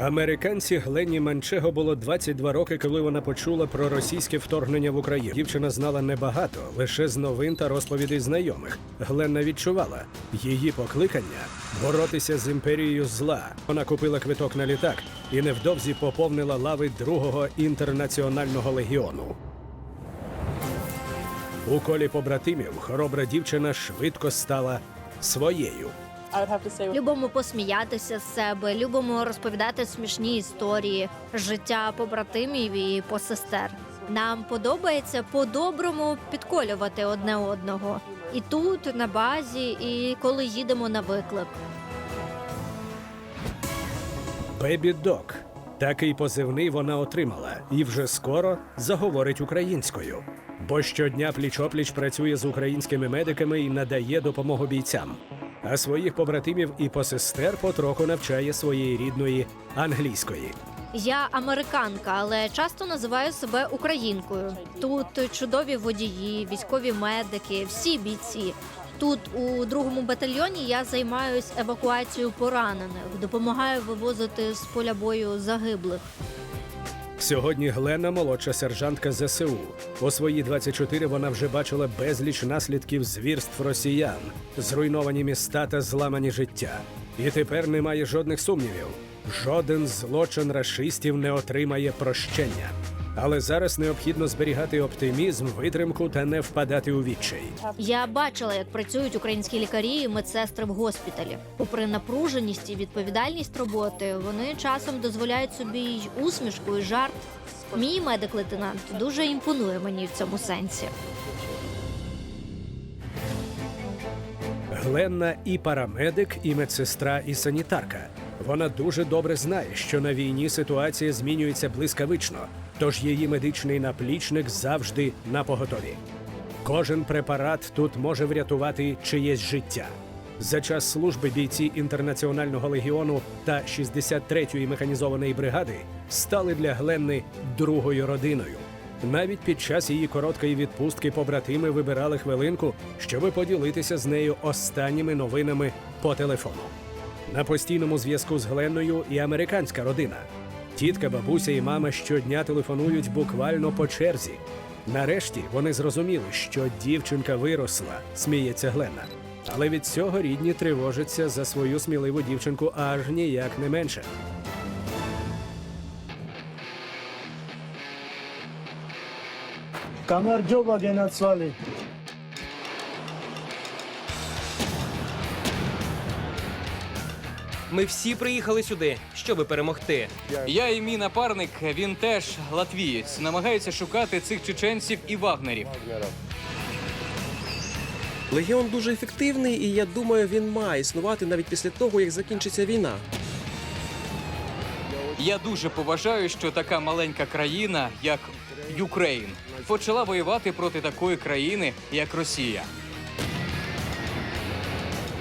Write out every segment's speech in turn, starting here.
Американці Гленні Манчего було 22 роки, коли вона почула про російське вторгнення в Україну. Дівчина знала небагато, лише з новин та розповідей знайомих. Гленна відчувала її покликання боротися з імперією зла. Вона купила квиток на літак і невдовзі поповнила лави другого інтернаціонального легіону. У колі побратимів хоробра дівчина швидко стала своєю. Любимо посміятися з себе, любимо розповідати смішні історії, життя побратимів і посестер. Нам подобається по-доброму підколювати одне одного. І тут, на базі, і коли їдемо на виклик. Бебі Док. Такий позивний вона отримала і вже скоро заговорить українською. Бо щодня пліч-опліч працює з українськими медиками і надає допомогу бійцям. А своїх побратимів і посестер потроху навчає своєї рідної англійської. Я американка, але часто називаю себе українкою. Тут чудові водії, військові медики, всі бійці. Тут у другому батальйоні я займаюсь евакуацією поранених, допомагаю вивозити з поля бою загиблих. Сьогодні Глена молодша сержантка ЗСУ. У свої 24 вона вже бачила безліч наслідків звірств росіян, зруйновані міста та зламані життя. І тепер немає жодних сумнівів. Жоден злочин расистів не отримає прощення. Але зараз необхідно зберігати оптимізм, витримку та не впадати у відчай. Я бачила, як працюють українські лікарі і медсестри в госпіталі. Попри напруженість і відповідальність роботи, вони часом дозволяють собі й усмішку, і жарт. Мій медик-лейтенант дуже імпонує мені в цьому сенсі. Гленна і парамедик, і медсестра, і санітарка. Вона дуже добре знає, що на війні ситуація змінюється блискавично, тож її медичний наплічник завжди на поготові. Кожен препарат тут може врятувати чиєсь життя. За час служби бійці інтернаціонального легіону та 63-ї механізованої бригади стали для Гленни другою родиною. Навіть під час її короткої відпустки побратими вибирали хвилинку, щоби поділитися з нею останніми новинами по телефону. На постійному зв'язку з Гленною і американська родина. Тітка, бабуся і мама щодня телефонують буквально по черзі. Нарешті вони зрозуміли, що дівчинка виросла, сміється Глена. Але від цього рідні тривожаться за свою сміливу дівчинку аж ніяк не менше. Kamerjoba genetsvali. Ми всі приїхали сюди, щоби перемогти. Я і мій напарник, він теж латвієць, намагається шукати цих чеченців і вагнерів. Легіон дуже ефективний, і я думаю, він має існувати навіть після того, як закінчиться війна. Я дуже поважаю, що така маленька країна, як Юкрейн, почала воювати проти такої країни, як Росія.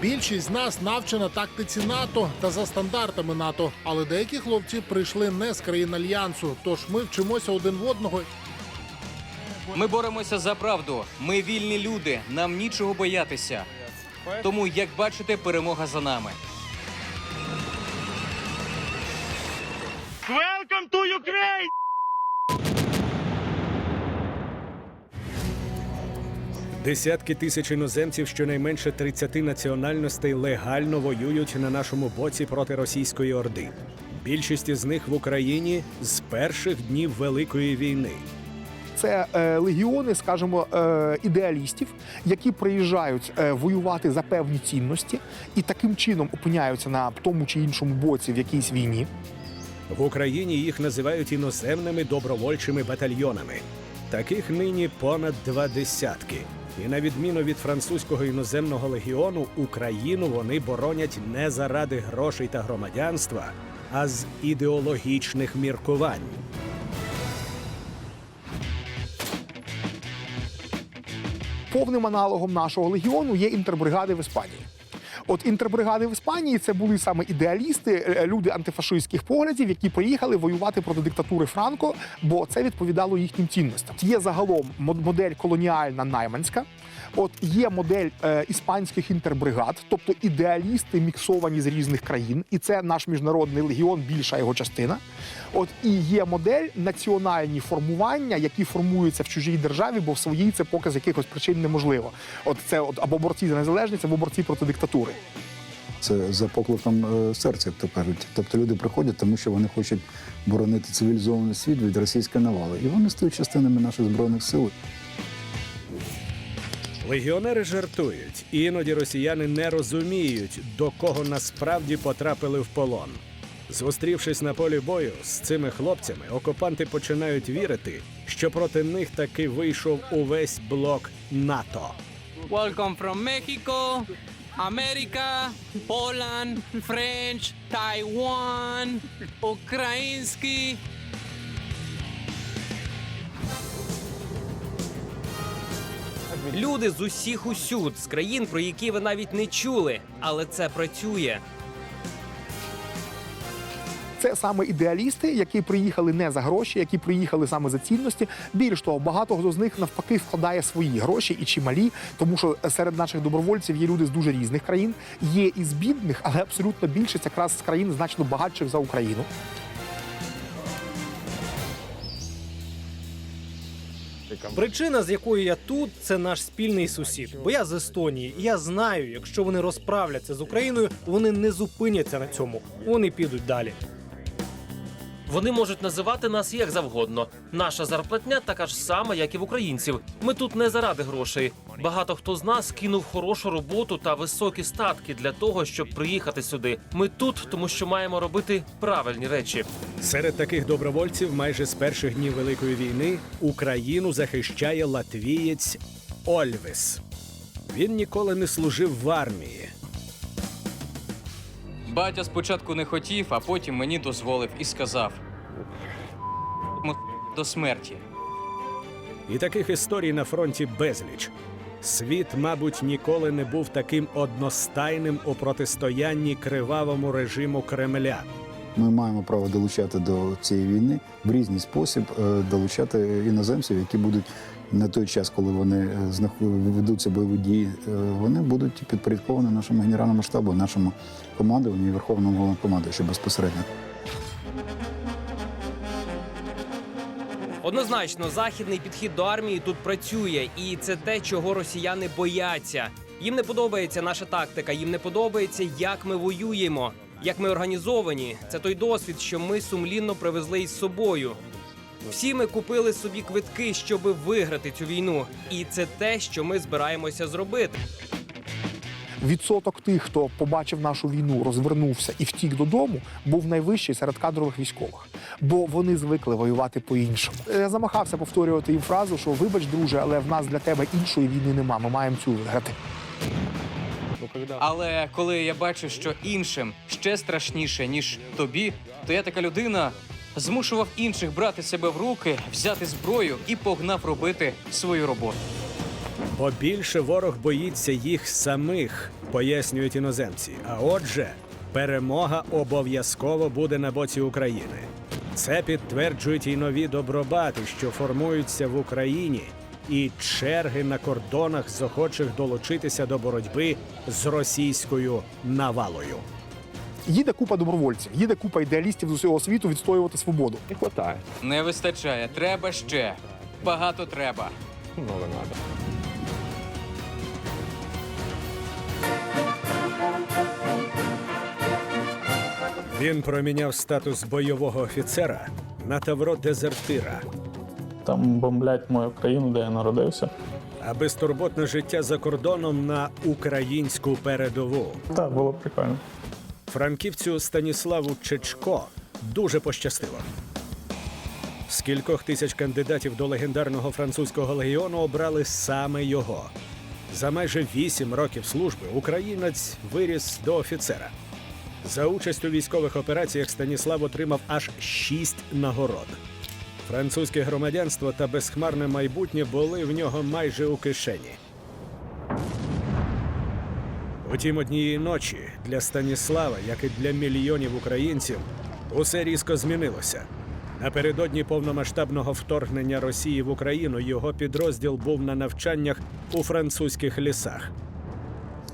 Більшість з нас навчена тактиці НАТО та за стандартами НАТО, але деякі хлопці прийшли не з країн альянсу. Тож ми вчимося один в одного Ми боремося за правду. Ми вільні люди, нам нічого боятися. Тому, як бачите, перемога за нами. Десятки тисяч іноземців, щонайменше 30 національностей, легально воюють на нашому боці проти російської орди. Більшість із них в Україні з перших днів Великої війни. Це е, легіони, скажімо, е, ідеалістів, які приїжджають е, воювати за певні цінності і таким чином опиняються на тому чи іншому боці в якійсь війні. В Україні їх називають іноземними добровольчими батальйонами. Таких нині понад два десятки. І на відміну від французького іноземного легіону, Україну вони боронять не заради грошей та громадянства, а з ідеологічних міркувань. Повним аналогом нашого легіону є інтербригади в Іспанії. От інтербригади в Іспанії це були саме ідеалісти, е, люди антифашистських поглядів, які приїхали воювати проти диктатури Франко, бо це відповідало їхнім цінностям. Є загалом мод- модель колоніальна найманська. От є модель е, іспанських інтербригад, тобто ідеалісти міксовані з різних країн, і це наш міжнародний легіон, більша його частина. От і є модель національні формування, які формуються в чужій державі, бо в своїй це поки з якихось причин неможливо. От це от або борці за незалежність, або борці проти диктатури. Це за покликом е, серця, як то кажуть. Тобто люди приходять, тому що вони хочуть боронити цивілізований світ від російської навали. І вони стають частинами наших збройних сил. Легіонери жартують, іноді росіяни не розуміють, до кого насправді потрапили в полон. Зустрівшись на полі бою з цими хлопцями, окупанти починають вірити, що проти них таки вийшов увесь блок НАТО. Welcome from Mexico, America, Полан, Френч, Тайван, український. Люди з усіх усюд, з країн, про які ви навіть не чули, але це працює. Це саме ідеалісти, які приїхали не за гроші, які приїхали саме за цінності. Більш того, багато з них навпаки вкладає свої гроші і чималі, тому що серед наших добровольців є люди з дуже різних країн. Є і з бідних, але абсолютно більшість якраз з країн значно багатших за Україну. Причина, з якою я тут, це наш спільний сусід. Бо я з Естонії, і я знаю, якщо вони розправляться з Україною, вони не зупиняться на цьому. Вони підуть далі. Вони можуть називати нас як завгодно. Наша зарплатня така ж сама, як і в українців. Ми тут не заради грошей. Багато хто з нас кинув хорошу роботу та високі статки для того, щоб приїхати сюди. Ми тут, тому що маємо робити правильні речі. Серед таких добровольців майже з перших днів Великої війни Україну захищає латвієць Ольвис. Він ніколи не служив в армії. Батя спочатку не хотів, а потім мені дозволив і сказав: «М- до смерті. І таких історій на фронті безліч. Світ, мабуть, ніколи не був таким одностайним у протистоянні кривавому режиму Кремля. Ми маємо право долучати до цієї війни в різний спосіб, е, долучати іноземців, які будуть на той час, коли вони е, ведуться бойові дії, е, вони будуть підпорядковані нашому генеральному штабу, нашому командуванню і верховному головнокомандуючу безпосередньо. Однозначно, західний підхід до армії тут працює, і це те, чого росіяни бояться. Їм не подобається наша тактика, їм не подобається, як ми воюємо, як ми організовані. Це той досвід, що ми сумлінно привезли із собою. Всі ми купили собі квитки, щоб виграти цю війну, і це те, що ми збираємося зробити. Відсоток тих, хто побачив нашу війну, розвернувся і втік додому, був найвищий серед кадрових військових, бо вони звикли воювати по-іншому. Я замахався повторювати їм фразу, що вибач, друже, але в нас для тебе іншої війни нема. Ми маємо цю виграти. Але коли я бачу, що іншим ще страшніше, ніж тобі, то я така людина змушував інших брати себе в руки, взяти зброю і погнав робити свою роботу. Бо більше ворог боїться їх самих, пояснюють іноземці. А отже, перемога обов'язково буде на боці України. Це підтверджують і нові добробати, що формуються в Україні, і черги на кордонах з охочих долучитися до боротьби з російською навалою. Їде купа добровольців, їде купа ідеалістів з усього світу відстоювати свободу. Не вистачає, треба ще. Багато треба. Він проміняв статус бойового офіцера на тавро дезертира. Там бомблять мою країну, де я народився. а безтурботне життя за кордоном на українську передову. Так, було прикольно. Франківцю Станіславу Чечко дуже пощастило. З кількох тисяч кандидатів до легендарного французького легіону обрали саме його. За майже вісім років служби українець виріс до офіцера. За участь у військових операціях Станіслав отримав аж шість нагород. Французьке громадянство та безхмарне майбутнє були в нього майже у кишені. Утім, однієї ночі для Станіслава, як і для мільйонів українців, усе різко змінилося. Напередодні повномасштабного вторгнення Росії в Україну його підрозділ був на навчаннях у французьких лісах.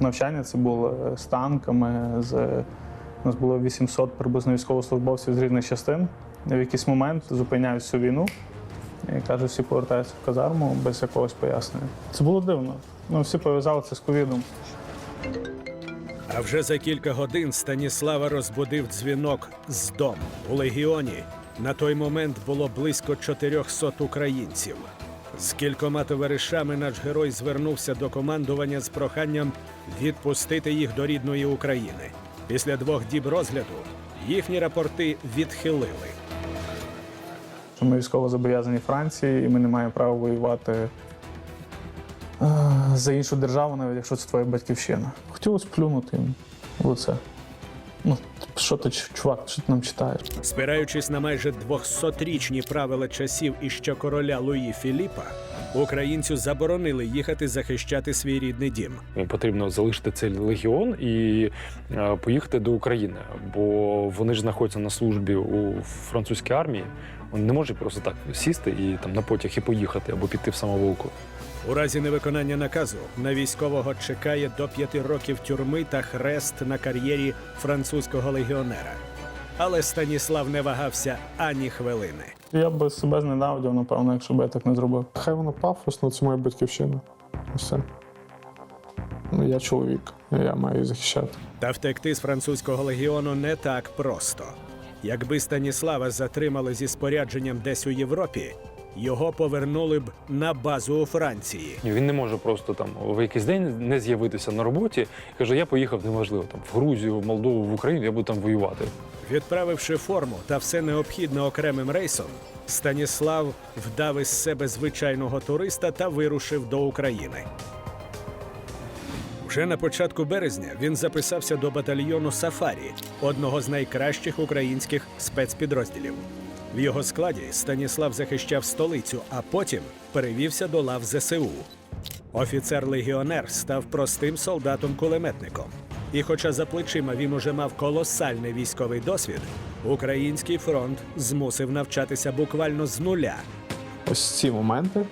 Навчання це було з танками. З... У нас було 800 приблизно військовослужбовців з різних частин. В якийсь момент зупиняють всю війну і кажуть, всі повертаються в казарму без якогось пояснення. Це було дивно. Ну, всі пов'язали це з ковідом. А вже за кілька годин Станіслава розбудив дзвінок з дому. У легіоні на той момент було близько 400 українців. З кількома товаришами наш герой звернувся до командування з проханням відпустити їх до рідної України. Після двох діб розгляду їхні рапорти відхилили. Ми військово зобов'язані Франції, і ми не маємо права воювати за іншу державу, навіть якщо це твоя батьківщина. Хотілося плюнути їм в лице. Ну, що ти, чувак, що ти нам читаєш? Спираючись на майже 200-річні правила часів іще короля Луї Філіпа, українцю заборонили їхати захищати свій рідний дім. Їм потрібно залишити цей легіон і е, поїхати до України, бо вони ж знаходяться на службі у французькій армії. Вони не можуть просто так сісти і там на потяг і поїхати або піти в самоволку. У разі невиконання наказу на військового чекає до п'яти років тюрми та хрест на кар'єрі французького легіонера. Але Станіслав не вагався ані хвилини. Я би себе зненавидів, напевно, якщо б я так не зробив. Хай воно пафосно, це моя батьківщина. Все. Ну, я чоловік, я маю захищати. Та втекти з французького легіону не так просто. Якби Станіслава затримали зі спорядженням десь у Європі, його повернули б на базу у Франції. Він не може просто там в якийсь день не з'явитися на роботі каже: я поїхав неважливо там в Грузію, в Молдову, в Україну, я буду там воювати. Відправивши форму та все необхідне окремим рейсом, Станіслав вдав із себе звичайного туриста та вирушив до України. Вже на початку березня він записався до батальйону Сафарі, одного з найкращих українських спецпідрозділів. В його складі Станіслав захищав столицю, а потім перевівся до лав ЗСУ. Офіцер-легіонер став простим солдатом-кулеметником. І хоча за плечима він уже мав колосальний військовий досвід, український фронт змусив навчатися буквально з нуля. Ось ці моменти.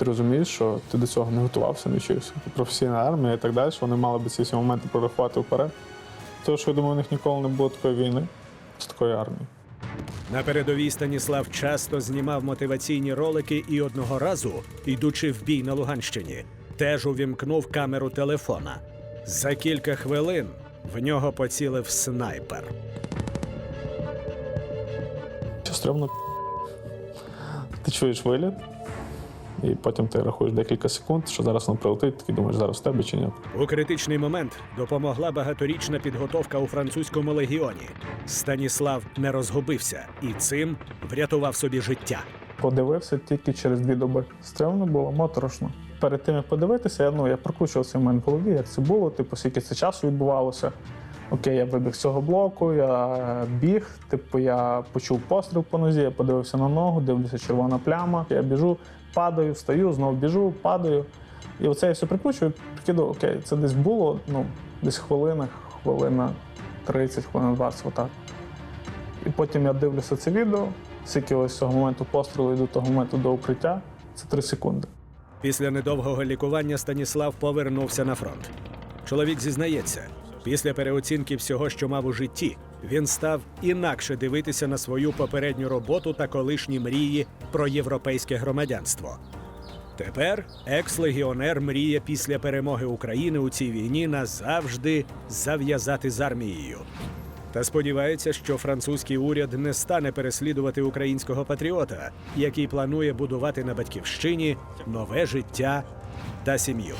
Ти розумієш, що ти до цього не готувався, не вчився. Професійна армія і так далі. Вони мали би ці всі моменти прорахувати вперед. Тому що я думаю, у них ніколи не було такої війни з такої армії. На передовій Станіслав часто знімав мотиваційні ролики і одного разу, йдучи в бій на Луганщині, теж увімкнув камеру телефона. За кілька хвилин в нього поцілив снайпер. Що стрьомно. Ти чуєш виліт, і потім ти рахуєш декілька секунд, що зараз воно прилетить, такий думаєш, зараз в тебе чи ні. У критичний момент допомогла багаторічна підготовка у французькому легіоні. Станіслав не розгубився і цим врятував собі життя. Подивився тільки через дві доби. Стрьомно було, моторошно. Перед тим як подивитися, я, ну, я прокручував це в мене в голові, як це було, типу, скільки це часу відбувалося. Окей, я вибіг з цього блоку, я біг, типу, я почув постріл по нозі, я подивився на ногу, дивлюся, червона пляма. Я біжу, падаю, встаю, знову біжу, падаю. І оце я все прикручую, прикидаю, окей, це десь було, ну, десь хвилина, хвилина 30, хвилина 20, отак. І потім я дивлюся це відео, скільки ось з цього моменту пострілу і до того моменту до укриття. Це 3 секунди. Після недовгого лікування Станіслав повернувся на фронт. Чоловік зізнається, після переоцінки всього, що мав у житті, він став інакше дивитися на свою попередню роботу та колишні мрії про європейське громадянство. Тепер екс-легіонер мріє після перемоги України у цій війні назавжди зав'язати з армією. Та сподівається, що французький уряд не стане переслідувати українського патріота, який планує будувати на батьківщині нове життя та сім'ю.